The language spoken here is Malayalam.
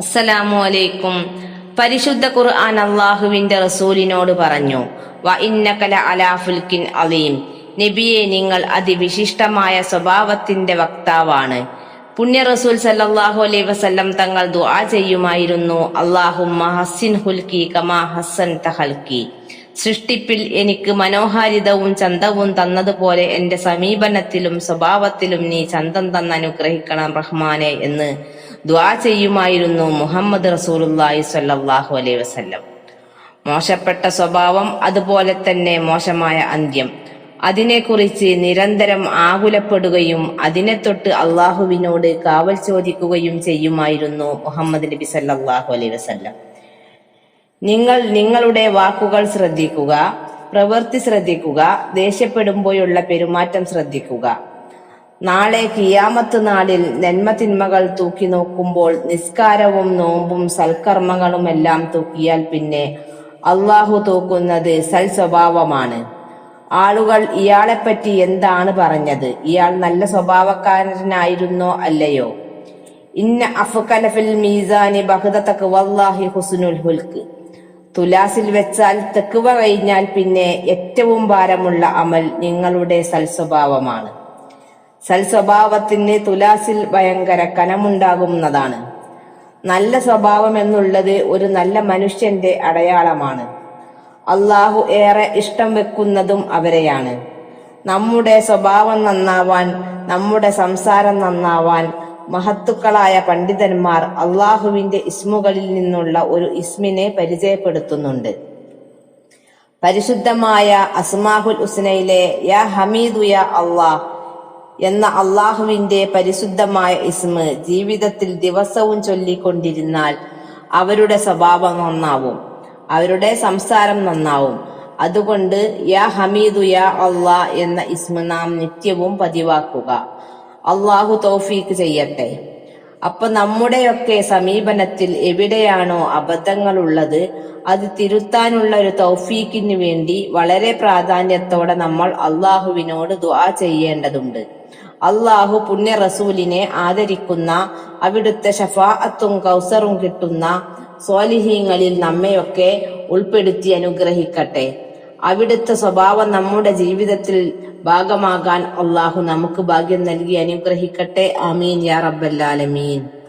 അസ്സലാമു അലൈക്കും. പരിശുദ്ധ ഖുർആൻ അള്ളാഹുവിന്റെ റസൂലിനോട് പറഞ്ഞു വ ഇന്നകല അലാഫുൽക്കിൻ അലീം നബിയെ നിങ്ങൾ അതിവിശിഷ്ടമായ സ്വഭാവത്തിന്റെ വക്താവാണ്. പുണ്യ റസൂൽ സല്ലാഹു അലൈ വസല്ലം തങ്ങൾ ദുആ ചെയ്യുമായിരുന്നു അള്ളാഹുമ്മ കമാ സൃഷ്ടിപ്പിൽ എനിക്ക് മനോഹാരിതവും ചന്തവും തന്നതുപോലെ എന്റെ സമീപനത്തിലും സ്വഭാവത്തിലും നീ ചന്തം തന്നനുഗ്രഹിക്കണം റഹ്മാനെ എന്ന് ദ്വാ ചെയ്യുമായിരുന്നു മുഹമ്മദ് റസൂലുല്ലാഹി സല്ലാഹു അലൈ വസല്ലം. മോശപ്പെട്ട സ്വഭാവം അതുപോലെ തന്നെ മോശമായ അന്ത്യം. അതിനെക്കുറിച്ച് നിരന്തരം ആകുലപ്പെടുകയും അതിനെ തൊട്ട് അള്ളാഹുവിനോട് കാവൽ ചോദിക്കുകയും ചെയ്യുമായിരുന്നു മുഹമ്മദ് നബി സല്ലാഹു അലൈ വസല്ലം. നിങ്ങൾ നിങ്ങളുടെ വാക്കുകൾ ശ്രദ്ധിക്കുക പ്രവൃത്തി ശ്രദ്ധിക്കുക ദേഷ്യപ്പെടുമ്പോഴുള്ള പെരുമാറ്റം ശ്രദ്ധിക്കുക. നാളെ കിയാമത്ത് നാളിൽ നന്മ തിന്മകൾ തൂക്കി നോക്കുമ്പോൾ നിസ്കാരവും നോമ്പും സൽക്കർമ്മങ്ങളുമെല്ലാം തൂക്കിയാൽ പിന്നെ അള്ളാഹു തൂക്കുന്നത് സൽ സ്വഭാവമാണ് ആളുകൾ ഇയാളെപ്പറ്റി എന്താണ് പറഞ്ഞത്? ഇയാൾ നല്ല സ്വഭാവക്കാരനായിരുന്നോ അല്ലയോ? ഇന്ന അഫ്കലഫിൽ മീസാനി ബഹുദത്തക്ക് വല്ലാഹി ഹുസ്നുൽ ഹുൽക്ക് തുലാസിൽ വെച്ചാൽ തെക്കുവ കഴിഞ്ഞാൽ പിന്നെ ഏറ്റവും ഭാരമുള്ള അമൽ നിങ്ങളുടെ സൽസ്വഭാവമാണ്. സൽസ്വഭാവത്തിന് തുലാസിൽ ഭയങ്കര കനമുണ്ടാകുന്നതാണ്. നല്ല സ്വഭാവം എന്നുള്ളത് ഒരു നല്ല മനുഷ്യന്റെ അടയാളമാണ്. അള്ളാഹു ഏറെ ഇഷ്ടം വെക്കുന്നതും അവരെയാണ്. നമ്മുടെ സ്വഭാവം നന്നാവാൻ നമ്മുടെ സംസാരം നന്നാവാൻ മഹത്തുക്കളായ പണ്ഡിതന്മാർ അള്ളാഹുവിന്റെ ഇസ്മുകളിൽ നിന്നുള്ള ഒരു ഇസ്മിനെ പരിചയപ്പെടുത്തുന്നുണ്ട്. പരിശുദ്ധമായ അസ്മാഹുൽ ഹുസ്നയിലെ യാ ഹമീദു യാ അള്ളാഹ് എന്ന അള്ളാഹുവിന്റെ പരിശുദ്ധമായ ഇസ്മ ജീവിതത്തിൽ ദിവസവും ചൊല്ലിക്കൊണ്ടിരുന്നാൽ അവരുടെ സ്വഭാവം നന്നാവും അവരുടെ സംസാരം നന്നാവും. അതുകൊണ്ട് യാ ഹമീദു യാ അള്ളാ എന്ന ഇസ്മ നാം നിത്യവും പതിവാക്കുക. അള്ളാഹു തൗഫീക്ക് ചെയ്യട്ടെ. അപ്പൊ നമ്മുടെയൊക്കെ സമീപനത്തിൽ എവിടെയാണോ അബദ്ധങ്ങളുള്ളത് അത് തിരുത്താനുള്ള ഒരു തൗഫീക്കിന് വേണ്ടി വളരെ പ്രാധാന്യത്തോടെ നമ്മൾ അള്ളാഹുവിനോട് ദുആ ചെയ്യേണ്ടതുണ്ട്. അള്ളാഹു പുണ്യ റസൂലിനെ ആദരിക്കുന്ന അവിടുത്തെ ഷഫാഅത്തും കൗസറും കിട്ടുന്ന സ്വാലിഹീങ്ങളിൽ നമ്മയൊക്കെ ഉൾപ്പെടുത്തി അനുഗ്രഹിക്കട്ടെ. അവിടുത്തെ സ്വഭാവം നമ്മുടെ ജീവിതത്തിൽ ഭാഗമാകാൻ അള്ളാഹു നമുക്ക് ഭാഗ്യം നൽകി അനുഗ്രഹിക്കട്ടെ. അമീൻ യാ റബ്ബല്ലാലമീൻ